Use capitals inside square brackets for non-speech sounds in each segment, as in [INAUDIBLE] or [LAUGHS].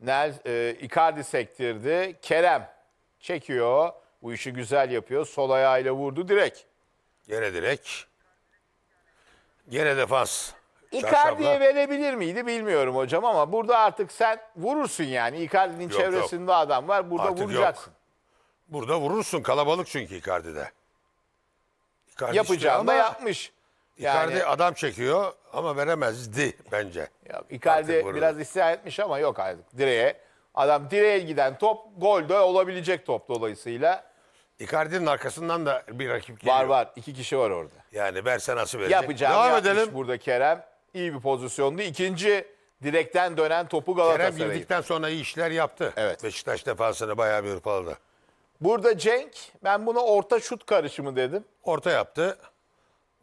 Nel, e, Icardi sektirdi. Kerem çekiyor. Bu işi güzel yapıyor. Sol ayağıyla vurdu direkt. Gene direkt. Gene defans. Icardi'ye Çarşafla. verebilir miydi bilmiyorum hocam ama burada artık sen vurursun yani. Icardi'nin Yok, çevresinde adam var. Burada Artık vuracaksın. yok. Burada vurursun. Kalabalık çünkü Icardi'de. Icardi Yapacağını da ama yapmış. Yani Icardi adam çekiyor ama veremezdi bence. ya, Icardi Artık biraz isyan etmiş ama yok artık direğe. Adam direğe giden top gol de olabilecek top dolayısıyla. Icardi'nin arkasından da bir rakip geliyor. Var var. iki kişi var orada. Yani verse nasıl verecek? Yapacağını Devam yapmış edelim. burada Kerem. İyi bir pozisyondu. İkinci direkten dönen topu Kerem Galatasaray'ın. girdikten sonra iyi işler yaptı. Evet. Beşiktaş defansını bayağı bir hırpaladı. Burada Cenk, ben buna orta şut karışımı dedim. Orta yaptı.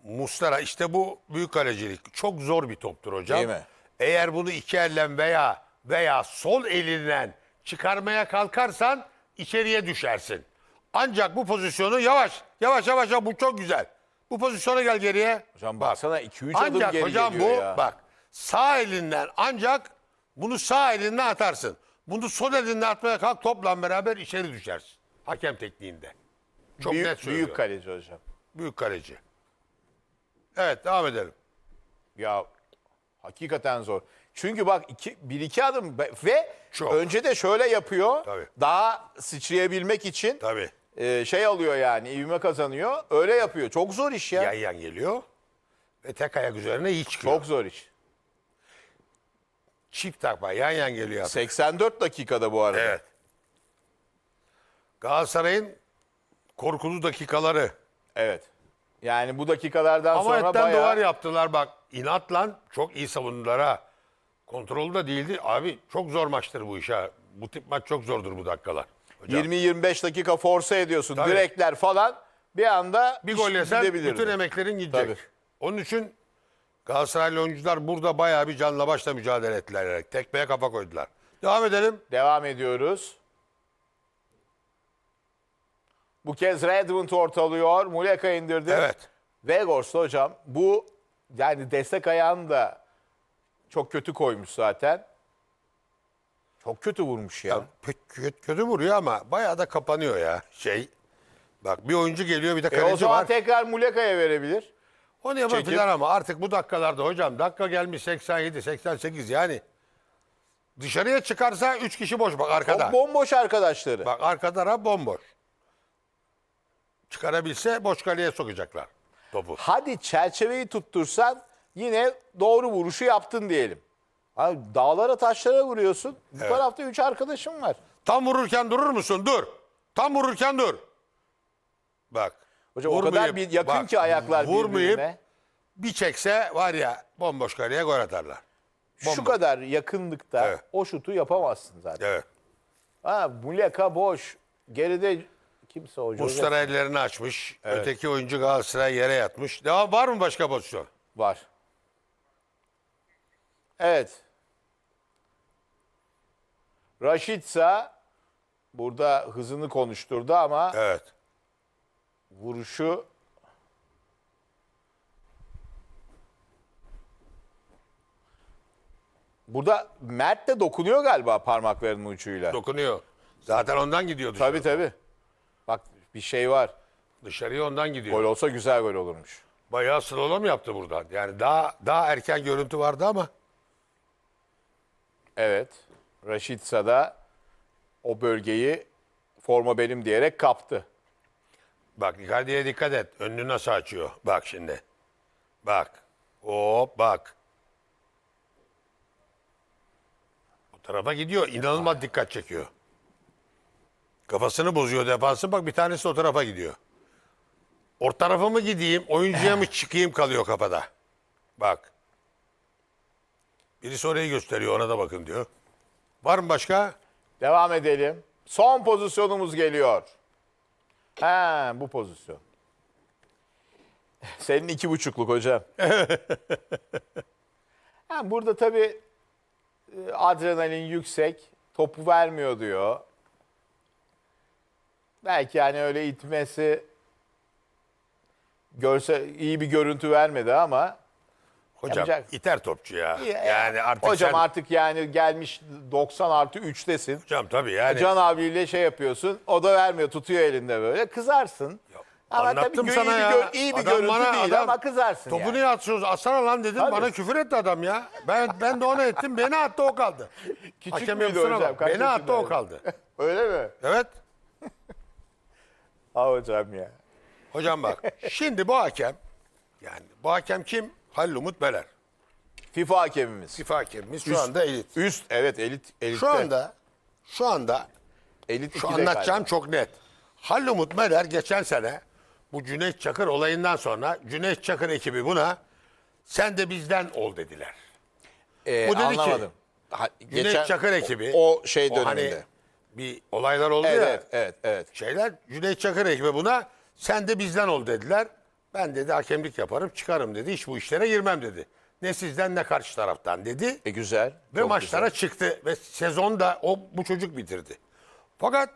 Mustara işte bu büyük kalecilik. Çok zor bir toptur hocam. Değil mi? Eğer bunu iki elle veya veya sol elinden çıkarmaya kalkarsan içeriye düşersin. Ancak bu pozisyonu yavaş yavaş yavaş yavaş, bu çok güzel. Bu pozisyona gel geriye. Hocam baksana 2-3 adım Ancak geri hocam bu geliyor ya. bak sağ elinden ancak bunu sağ elinden atarsın. Bunu sol elinden atmaya kalk topla beraber içeri düşersin. Hakem tekniğinde. Çok büyük, net söylüyor. büyük kaleci hocam. Büyük kaleci. Evet devam edelim. Ya hakikaten zor. Çünkü bak iki, bir iki adım be- ve Çok. önce de şöyle yapıyor. Tabii. Daha sıçrayabilmek için Tabii. e, şey alıyor yani ivme kazanıyor. Öyle yapıyor. Çok zor iş ya. Yan yan geliyor. Ve tek ayak üzerine iyi çıkıyor. Çok zor iş. Çift takma yan yan geliyor. 84 dakikada bu arada. Evet. Galatasaray'ın korkulu dakikaları. Evet. Yani bu dakikalardan Ama sonra etten bayağı... duvar yaptılar bak. İnatla çok iyi savundular ha. Kontrolü de değildi. Abi çok zor maçtır bu iş ha. Bu tip maç çok zordur bu dakikalar. Hocam, 20-25 dakika force ediyorsun. Tabii. Direkler falan bir anda bir gol yesen bütün emeklerin gidecek. Tabii. Onun için Galatasaraylı oyuncular burada bayağı bir canla başla mücadele ettiler. Tekmeye kafa koydular. Devam edelim. Devam ediyoruz. Bu kez Redmond ortalıyor. Muleka indirdi. Evet. Vegors'ta hocam bu yani destek ayağını da çok kötü koymuş zaten. Çok kötü vurmuş ya. Ya, pek kötü, kötü vuruyor ama bayağı da kapanıyor ya şey. Bak bir oyuncu geliyor bir de E o kaleci zaman var. tekrar Muleka'ya verebilir. Onu yapar Çekip- filan ama artık bu dakikalarda hocam dakika gelmiş 87 88 yani. Dışarıya çıkarsa 3 kişi boş bak arkada. O bomboş arkadaşları. Bak arka taraf bomboş. Çıkarabilse boş kaleye sokacaklar topu. Hadi çerçeveyi tuttursan yine doğru vuruşu yaptın diyelim. Abi dağlara taşlara vuruyorsun. Bu tarafta 3 arkadaşım var. Tam vururken durur musun? Dur. Tam vururken dur. Bak. Hocam o kadar bir yakın bak, ki ayaklar vurmayıp birbirine. bir çekse var ya bomboş kaleye gol atarlar. Şu bomba. kadar yakınlıkta Evet. o şutu yapamazsın zaten. Evet. Ha, Muleka boş. Geride kimse hoca. Mustara ellerini açmış. Öteki oyuncu Galatasaray yere yatmış. Devam var mı başka pozisyon? Var. Evet. Raşitsa burada hızını konuşturdu ama Evet. vuruşu Burada Mert de dokunuyor galiba parmaklarının ucuyla. Dokunuyor. Zaten ondan gidiyor dışarı. Tabii tabii. Bak bir şey var. Dışarıya ondan gidiyor. Gol olsa güzel gol olurmuş. Bayağı slalom yaptı buradan. Yani daha daha erken görüntü vardı ama Evet. Raşitsa da o bölgeyi forma benim diyerek kaptı. bak Icardi'ye dikkat et. Önünü nasıl açıyor? Bak şimdi. Bak. Hop bak. Bu tarafa gidiyor. İnanılmaz dikkat çekiyor. Kafasını bozuyor defansı. Bak bir tanesi o tarafa gidiyor. Orta tarafa mı gideyim, oyuncuya mı [LAUGHS] çıkayım kalıyor kafada. Bak. Birisi orayı gösteriyor ona da bakın diyor. Var mı başka? Devam edelim. Son pozisyonumuz geliyor. Ha bu pozisyon. [LAUGHS] Senin iki buçukluk hocam. [LAUGHS] ha, burada tabii e, adrenalin yüksek. Topu vermiyor diyor. Belki yani öyle itmesi görse iyi bir görüntü vermedi ama Hocam Yapacak. iter topçu ya. Ya- Yani artık Hocam sen- artık yani gelmiş 90 artı 3'tesin. Hocam tabii yani. Can abiyle şey yapıyorsun. O da vermiyor tutuyor elinde böyle. Kızarsın. Ama tabii Anlattım iyi sana bir ya. gör- iyi bir Adam görüntü bana- değil adam ama kızarsın Topu yani. niye atıyorsunuz? Asana lan dedim. Tabii. Bana küfür etti adam ya. Ben ben de ona ettim. Beni attı o kaldı. [LAUGHS] Küçük Hakem müydü yapısına hocam? bak. Kaç Beni attı o kaldı. Öyle mi? Evet. Ha hocam ya. Hocam bak. şimdi bu hakem yani bu hakem kim? Halil Umut Beler. FIFA hakemimiz. FIFA hakemimiz şu anda elit. Üst evet elit elitte. Şu anda şu anda elit şu anlatacağım galiba. çok net. Halil Umut Meler geçen sene bu Cüneyt Çakır olayından sonra Cüneyt Çakır ekibi buna sen de bizden ol dediler. Ee, Bu dedi ki, anlamadım. Ha, Cüneyt Çakır ekibi. O, o şey o döneminde. hani bir olaylar oldu evet, ya. evet evet evet. Şeyler Cüneyt Çakır ekibi buna sen de bizden ol dediler. Ben dedi hakemlik yaparım çıkarım dedi. Hiç bu işlere girmem dedi. Ne sizden ne karşı taraftan dedi. E güzel. Ve maçlara güzel. çıktı ve sezonda o bu çocuk bitirdi. Fakat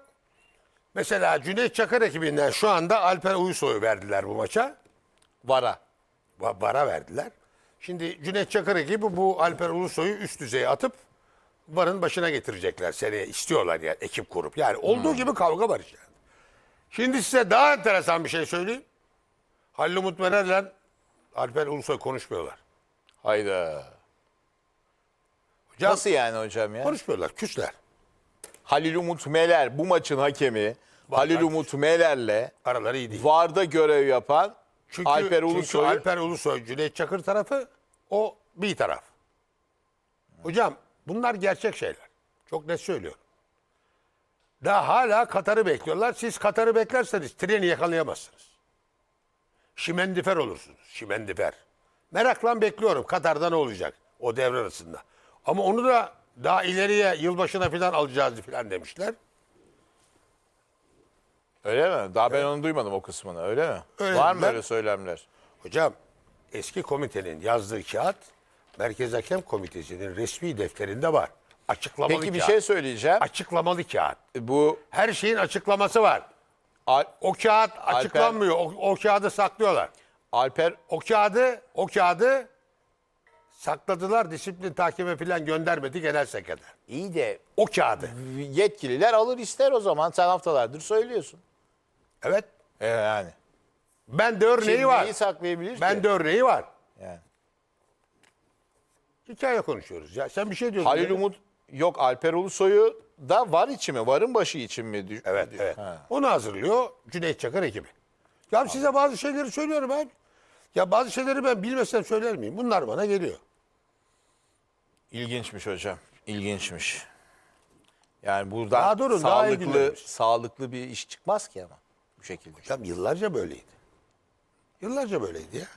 mesela Cüneyt Çakır ekibinden şu anda Alper Uyusoy'u verdiler bu maça. Vara. Va- Vara verdiler. Şimdi Cüneyt Çakır ekibi bu Alper Ulusoy'u üst düzeye atıp varın başına getirecekler seneye istiyorlar yani ekip kurup. Yani olduğu gibi kavga var işte. Şimdi size daha enteresan bir şey söyleyeyim. Halil Umut Mener'le Alper Ulusoy konuşmuyorlar. Hayda. Hocam, Nasıl yani hocam ya? Konuşmuyorlar, küsler. Halil Umut Meler bu maçın hakemi. Halil Umut Meler'le Araları iyi değil. VAR'da görev yapan Çünkü, Alper çünkü Ulusoy Alper Ulusoy, Cüneyt Çakır tarafı o bir taraf. Hocam bunlar gerçek şeyler. Çok net söylüyorum. Daha hala Katar'ı bekliyorlar. Siz Katar'ı beklerseniz treni yakalayamazsınız. Şimendifer olursunuz. Şimendifer. Merakla bekliyorum Katar'da ne olacak o devre arasında. Ama onu da daha ileriye yılbaşına falan alacağız falan demişler. öyle mi? Daha ben onu duymadım o kısmını öyle mi? Öyle Var mı öyle söylemler? Hocam eski komitenin yazdığı kağıt Merkez Hakem Komitesi'nin resmi defterinde var. Açıklamalı Peki bir kağıt. şey söyleyeceğim. Açıklamalı kağıt. Bu Her şeyin açıklaması var. Al- O kağıt açıklanmıyor. O, o kağıdı saklıyorlar. Alper O kağıdı, o kağıdı sakladılar. Disiplin takime falan göndermedi genel sekreter. iyi de O kağıdı. yetkililer alır ister o zaman. Sen haftalardır söylüyorsun. Evet. E yani. Ben de örneği Kim var. neyi saklayabilir Ben ki? de örneği var. Yani. Hikaye konuşuyoruz ya. Sen bir şey diyordun. Halil? Umut yok Alper Ulusoy'u da var içi mi? Varın başı için mi? Evet, diyor. evet. Ha. Onu hazırlıyor Cüneyt Çakır ekibi. Ya size bazı şeyleri söylüyorum ben. Ya bazı şeyleri ben bilmesem söyler miyim? Bunlar bana geliyor. İlginçmiş hocam. İlginçmiş. Yani buradan Daha daha iyi sağlıklı dinlemiş. sağlıklı bir iş çıkmaz ki ama bu şekilde. Hocam yıllarca böyleydi. Yıllarca böyleydi ya.